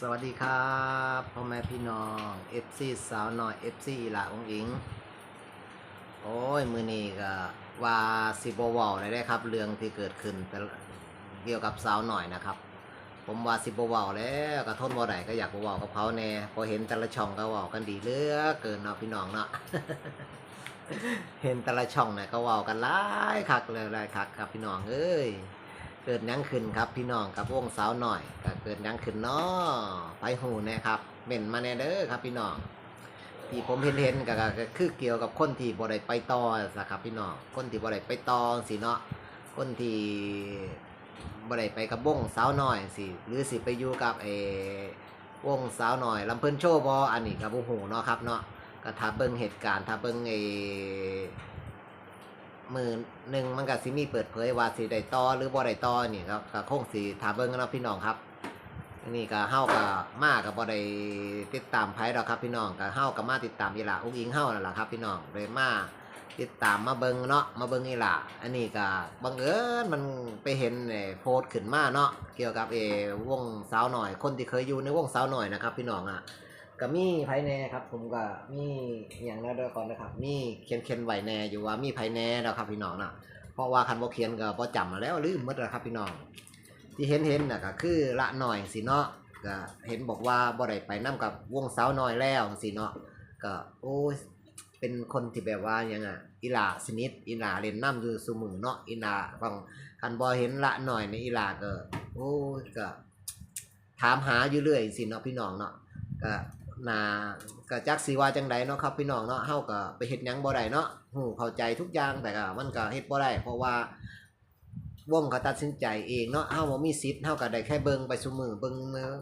สวัสดีครับพ่อแม่พี่น้อง FC สาวน้อย FC อีหลาองอิง โอ้ย มือนี้ก็ว่าสิบเวาได้ได้ครับ เรื่องที่เกิดขึ้นเกี่ยวกับสาวหน่อยนะครับ ผมว่าสิบเวาแล้วก็ทนบ่ได้ก็อยากว้ากับเขาแน่พอเห็นแต่ละช่องก็ว้ากันดีเลือเกินเนาะพี่น้องเนาะเห็นแต่ละช่องเนี่ยก็ว้ากันหลายคักเลยหลายคักครับพี่น้องเอ้ย เกิดยังขึ้นครับพี่น้องกับวงสาวหน่อยก็เกิดยังขึ้นเนาะไปหูนะครับเม่นมาแน่เด้อครับพี่น้องที่ผมเห็นเห็นก็คือเกี่ยวกับคนที่บ่ได้ไปต่อนะครับพี่น้องคนที่บ่ได้ไปต่อสิเนาะคนที่บ่ได้ไปกับวงสาวหน่อยสิหรือสิไปอยู่กับเออวงสาวหน่อยลำเพิ่นโชว์บ่อันนี้ก็บ่ฮู้เนาะครับเนาะก็ถ้าเบิ่งเหตุการณ์ถ้าเบิ่งไอ้ มือหนึ่งมันก็สิมีเปิดเผยว่าสิได้ต่อหรือบ่ได้ต่อนี่ครับก็คงสิถามเบิ่งกันเนาะพี่น้องครับนี่ก็เฮาก็มาก็บ่ได้ติดตามไผดอกครับพี่น้องก็เฮาก็มาติดตามอีหล่าอุ้งอิงเฮานั่นล่ะครับ พี่น้องเลยมาติดตามมาเบิ่งเนาะมาเบิ่งอีหล่าอันนี้ก็บังเอิญมันไปเห็นเอ่อโพสต์ขึ้นมาเนาะเกี่ยวกับเออวงสาวหน่อยคนที่เคยอยู่ในวงสาวหน่อยนะครับ พี่น้องอะ ก็มีไผแน่ครับ ผมก็มีอย่างนั้นด้วยก่อนนะครับ มีเขียนเขียนๆไว้แน่อยู่ว่ามีไผแน่แล้วครับพี่น้องนะเพราะว่าคันบ่เขียนก็บ่จำมาแล้วลืมหมดแล้วครับพี่น้อง ที่เห็นเห็นน่ะก็คือละหน่อยสิเนาะก็เห็นบอกว่าบ่ได้ไปนํกับวงสาวน้อยแล้วสิเนาะก็โอ้ยเป็นคนที่แบบว่ายังอะอีหลาสนิทอีหลาเล่นน้ำอยู่ซุมือเนาะอีหลาฟังคันบ่เห็นละหน่อยในอีหลาก็โอ้ยก็ถามหาอยู่เรื่อยสิเนาะพี่น้องเนาะก็ นาก็จักสิว่าจังไดเนาะครับพี่น้องเนาะเฮาก็ไปเฮ็ดหยังบ่ได้เนาะฮู้เข้าใจทุกอย่างแต่ก็มันก็เฮ็ดบ่ได้เพราะว่าวงเขาตัดสินใจเองเนาะเฮาบ่มีสิทธิ์เฮาก็ได้แค่เบิ่งไปซุมือเบิ่ง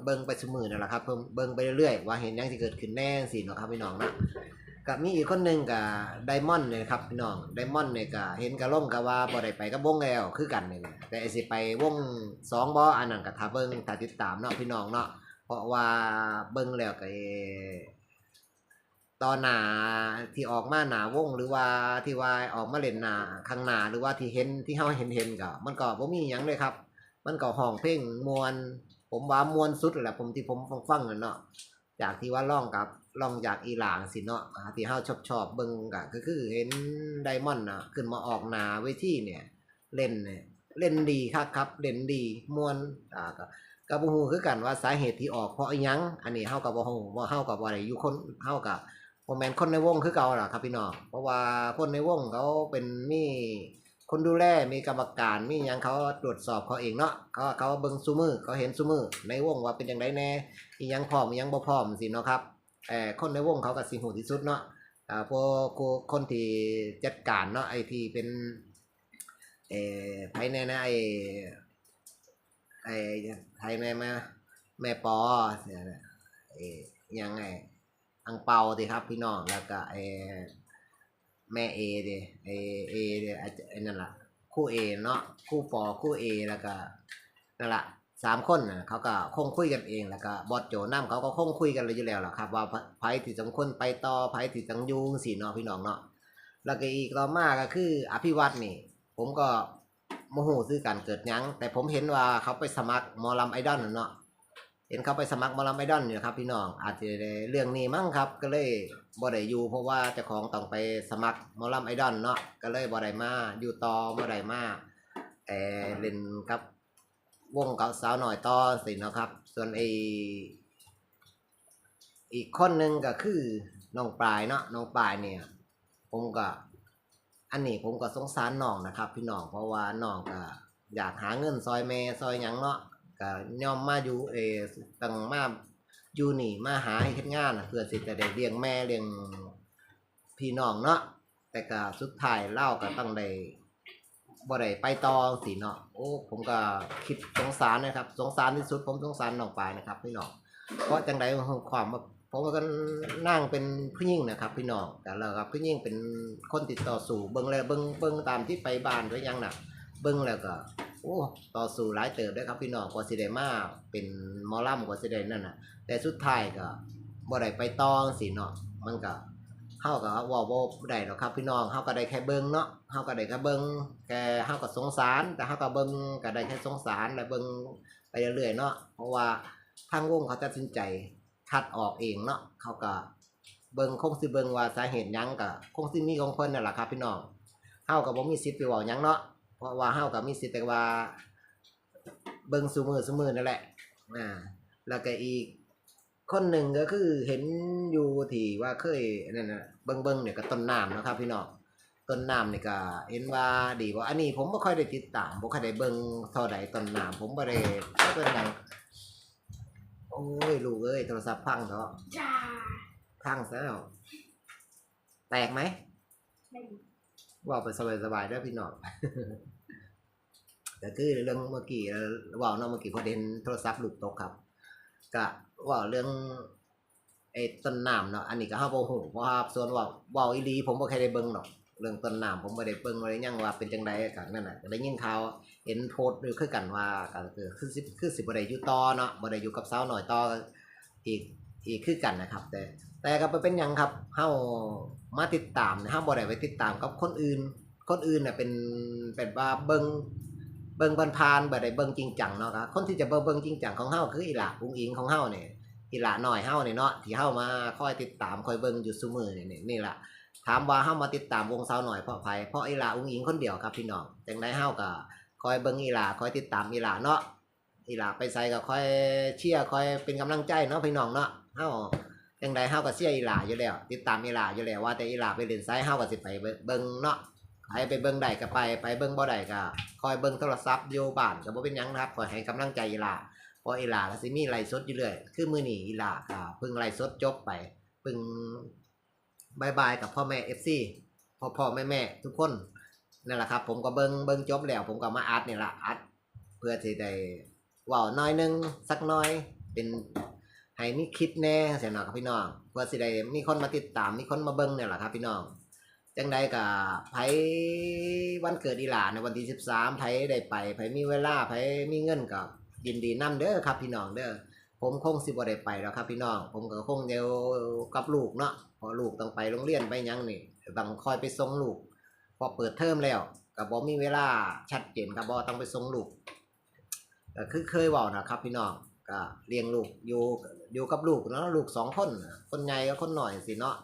เบิ่งไปซุมือนั่นแหละครับเพิ่มเบิ่งไปเรื่อยๆว่าเห็นหยังสิเกิดขึ้นแน่สิเนาะครับพี่น้องเนาะก็มีอีกคนหนึงก็ไดมอนด์เนี่ยครับพี่น้องไดมอนด์เนี่ยก็เห็นกระล่มก็ว่าบ่ได้ไปกับวงแล้วคือกันนี่แหละแต่ไอ้สิไปวงสองบ่อันนั้นก็ถ้าเบิ่งถ้าติดตามเนาะพี่น้องเนาะ ราะว่าเบิ่งแล้วก็ตอนหนาที่ออกมาหนาวงหรือว่าที่ว่าออกมาเล่นหนาข้างหนาหรือว่าที่เห็นที่เฮาเห็นเห็นก็มันก็บ่มีหยังเลยครับ มันก็ห้องเพลงมวน ผมว่ามวนสุดแหละผมที่ผมฟังฟังเนาะจากที่ว่าร้องกับร้องจากอีหลางสิเนาะที่เฮาชอบชอบเบิ่งก็ก็คือเห็นไดมอนด์น่ะขึ้นมาออกหนาเวทีเนี่ย เล่นเนี่ยเล่นดีครับครับ เล่นดีมวนอ่าก็ ก็บ่ฮู้คือกันว่าสาเหตุที่ออกเพราะอิหยัง อันนี้เฮาก็บ่ฮู้ว่าเฮาก็บ่ได้อยู่คนเฮาก็บ่แม่นคนในวงคือเก่าล่ะครับพี่น้อง เพราะว่าคนในวงเขาเป็นมีคนดูแลมีกรรมการมีหยังเขาตรวจสอบเขาเองเนาะเขาเขาเบิ่งซุมือเขาเห็นซุมือในวงว่าเป็นจังไดแน่อีหยังพร้อมอีหยังบ่พร้อมสิเนาะครับเอ่อคนในวงเขาก็สิฮู้ที่สุดเนาะอ่าพวกคนที่จัดการเนาะไอ้ที่เป็นเอ่อภายในนะไอ้ ไอ้ไทยแม่แม่แม่ปอเนี่ยนะไอ้ยังไงอังเปาดิครับพี่น้องแล้วก็ไอ้แม่เอดิไอ้เอดิไอ้ไอ้นั่นล่ะคู่เอเนาะคู่ปอคู่เอแล้วก็นั่นล่ะสามคนน่ะเขาก็คงคุยกันเองแล้วก็บอสโจน้ำเขาก็คงคุยกันเลยอยู่แล้วล่ะครับ ว่าไผที่สมควรไปต่อไผที่จังยูงสี่เนาะพี่น้องเนาะแล้วก็อีกต่อมาก็คือ อภิวัตนี่ ผมก็ โมโหซื้อการเกิดยังแต่ผมเห็นว่าเขาไปสมัครมอลำไอดอลน่ะเนาะเห็นเขาไปสมัครมอลำไอดอลอยู่ครับพี่น้องอาจจะเรื่องนี้มั้งครับ ก็เลยบ่ได้อยู่เพราะว่าเจ้าของต้องไปสมัครมอลำไอดอลเนาะก็เลยบ่ได้มาอยู่ต่อบ่ได้มาเออเล่นกับ วงกับสาวหน่อยต่อสินะครับ ส่วนไออีกคนหนึ่งก็คือน้องปลายเนาะน้องปลายเนี่ย ผมก็ อันนี้ผมก็สงสารน้องนะครับ พี่น้องเพราะว่าน้องก็อยากหาเงินซอยแม่ซอยหยังเนาะก็ย่อมมาอยู่เออตั้งมาอยู่นี่มาหาเฮ็ดงานนะเพื่อสิจะได้เลี้ยงแม่เลี้ยงพี่น้องเนาะแต่ก็สุดท้ายเล่าก็ต้องได้บ่ได้ไปต่อสิเนาะโอ้ผมก็คิดสงสารนะครับ สงสารที่สุดผมสงสารน้องปายนะครับพี่น้องเพราะจังไดความ ว่าผมก็นั่งเป็นผู้หญิงนะครับ พี่น้องแต่แล้วครับผู้หญิงเป็นคนติดต่อสู่เบิ้งแล้วเบิ้งเบิ้งตามที่ไปบ้านหรือยังนะเบิ้งแล้วก็โอ้ต่อสู่หลายเติบด้วยครับพี่น้องกว่าสิได้มาเป็นมอลำกว่าสิได้นั่นน่ะ แต่สุดท้ายก็บ่ได้ไปตองสิเนาะมันก็เฮาก็เว่าบ่ได้หรอกครับพี่น้องเฮาก็ได้แค่เบิ่งเนาะเฮาก็ได้แค่เบิ่งแค่เฮาก็สงสาร แต่เฮาก็เบิ่งก็ได้แค่สงสารและเบิ่งไปเรื่อยๆเนาะเพราะว่าทางวงเขาตัดสินใจ คัดออกเองเนาะเขาก็เบิงคงสิเบิงว่าสาเหตุยังก็คงสิมีของเพิ่นนั่นแหละครับพี่น้องเฮาก็บ่มีสิทธิ์ไปเว้าหยังเนาะเพราะว่าเฮาก็มีสิทธิ์แต่ว่า เบิงซุมือซุมือนั่นแหละอ่าแล้วก็อีกคนหนึ่งก็คือเห็นอยู่ที่ว่าเคยนั่นน่ะเบิงเบิงเนี่ยก็ต้นน้ำนะครับ พี่น้องต้นน้ำนี่ยก็เห็นว่าดีว่าอันนี้ผมบ่ค่อยได้ติดตามบ่ค่อยได้เบิงเท่าใดต้นน้ำผมบ่ได้บ่เป็นหยัง ยลูกเอ้ยโทรศัพท์พังเถอะจ้าพังซะแล้วแตกไหมไม่ว่าไปสบายๆได้อพี่น้องแต่คือเรื่องเมื่อกี้เอ่อเว่าเนาะเมื่อกี้พอเด่นโทรศัพท์หลุดตกครับก็เว่าเรื่องไอ้ต้นน้ำเนาะอันนี้ก็เฮาบ่ฮู้เพราะว่าส่วนเว่าเว้าอีหลีผมบ่เคยได้เบิ่งหรอก เรื่องต้นน้ำผมบ่ได้เบิ่งบ่ได้ยังว่าเป็นจังไดกันนั่นน่ะได้ยินข่าวเห็นโพสต์อยู่คือกันว่าก็คือคือสิคือสิบ่ได้อยู่ต่อเนาะบ่ได้อยู่กับสาวน้อยต่ออีกอีกคือกันนะครับ แต่แต่ก็บ่เป็นหยังครับเฮามาติดตามนะเฮาบ่ได้ไปติดตามกับคนอื่น คนอื่นน่ะเป็นเป็นว่าเบิ่งเบิ่งผ่านบ่ได้เบิ่งจริงจังเนาะครับคนที่จะเบิ่งเบิ่งจริงจังของเฮาคืออีหล่าอุ้งอิงของเฮาเนี่ยอีหล่าน้อยเฮาเนี่ยเนาะที่เฮามาคอยติดตามคอยเบิ่งอยู่ซุมื้อนี่นี่นี่ล่ะ ถามว่าเฮามาติดตามวงสาวน้อยเพราะไผเพราะอีลาอุ้งอิงคนเดียวครับพี่น้องจังไดเฮาก็คอยเบิ่งอีลาคอยติดตามอีลาเนาะอีลาไปไสก็คอยเชียร์คอยเป็นกำลังใจเนาะพี่น้องเนาะเฮาจังใดเฮาก็เสียอีลาอยู่แล้ว ติดตามอีลาอยู่แล้วว่าแต่อีลาไปเล่นไซส์เฮาก็สิไปเบิ่งเนาะใครไปเบิ่งได้ก็ไปไปเบิ่งบ่ได้ก็คอยเบิ่งโทรศัพท์อยู่บ้านก็บ่เป็นหยังนะครับคอยให้กำลังใจอีลาเพราะอีลาก็สิมีไลฟ์สดอยู่เรื่อยคือมื้อนี้อีลาก็เพิ่งไลฟ์สดจบไปเพิ่ง บายบายกับพ่อแม่ FC พ่อพ่อแม่แม่ทุกคนนั่นแหละครับ ผมก็เบิงเบิงจบแล้ว ผมก็มาอัดนี่ล่ะอัดเพื่อที่ได้ว้าน้อยนึงสักน้อยเป็นให้มีคิดแน่เสียหน่อยครับพี่น้องเพื่อสิได้มีคนมาติดตามมีคนมาเบิงเนี่ยแหละครับ พี่น้องจังใดกับไผวันเกิดอีหลาในวันที่สิบสามไผได้ไปไผมีเวลาไผมีเงินกับยินดีนํเด้อครับ พี่น้องเด้อผมคงสิบ่ได้ไปแล้วครับ พี่น้อง ผมก็คงเดียวกับลูกเนาะ พอลูกต้องไปโรงเรียนไปยังนี่ต้องคอยไปส่งลูก พอเปิดเทอมแล้วก็บ่มีเวลาชัดเจนครับบ่ต้องไปส่งลูกก็คือเคยเว้านะครับ พี่น้องก็เลี้ยงลูกอยู่อยู่กับลูกเนาะลูกสองคน คนใหญ่กับคนหน่อยสิเนาะ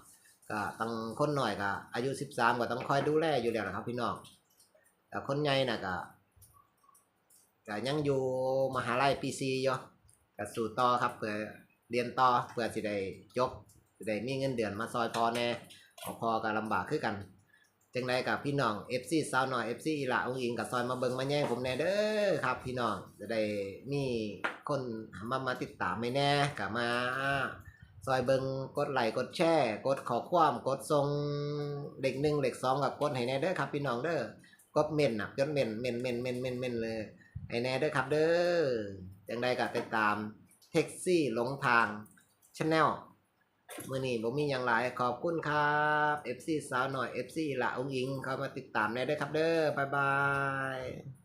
ก็ต้องคนหน่อยก็อายุ13ก็ต้องคอยดูแลอยู่แล้วนะครับ พี่น้องแต่คนใหญ่น่ะก็ก็ยังอยู่มหาลัยปี4อยู่ก็สู้ต่อครับเพื่อเรียนต่อเพื่อสิได้จบ ได้มีเงินเดือนมาซอยพอแน่พราะพอก็ลำบากคือกันจังไดกับพี่น้อง FC สาวหน่อย FC อีหละองอิงกับซอยมาเบิงมาแย่งผมแน่เด้อครับ พี่น้องจะได้มีคนมามาติดตามไม่แน่กับมา ซอยเบิงกดไลค์กดแชร์กดขอความกดทรงเด็กหนึ่งเด็กสองกับกดให้แน่เด้อครับพี่น้องเด้อกดเม่นนะจนเม่นเม่นเม่นเม่นเม่นเม่นเลยให้แน่เด้อครับเด้อจังไดกับติดตามแท็กซี่หลงทางชแนล มื่อนี้ผมมีอย่างไรขอบคุณครับ FC สาวหน่อย FC ละองอิง เข้ามาติดตามได้ด้วยครับเด้อบ๊ายบาย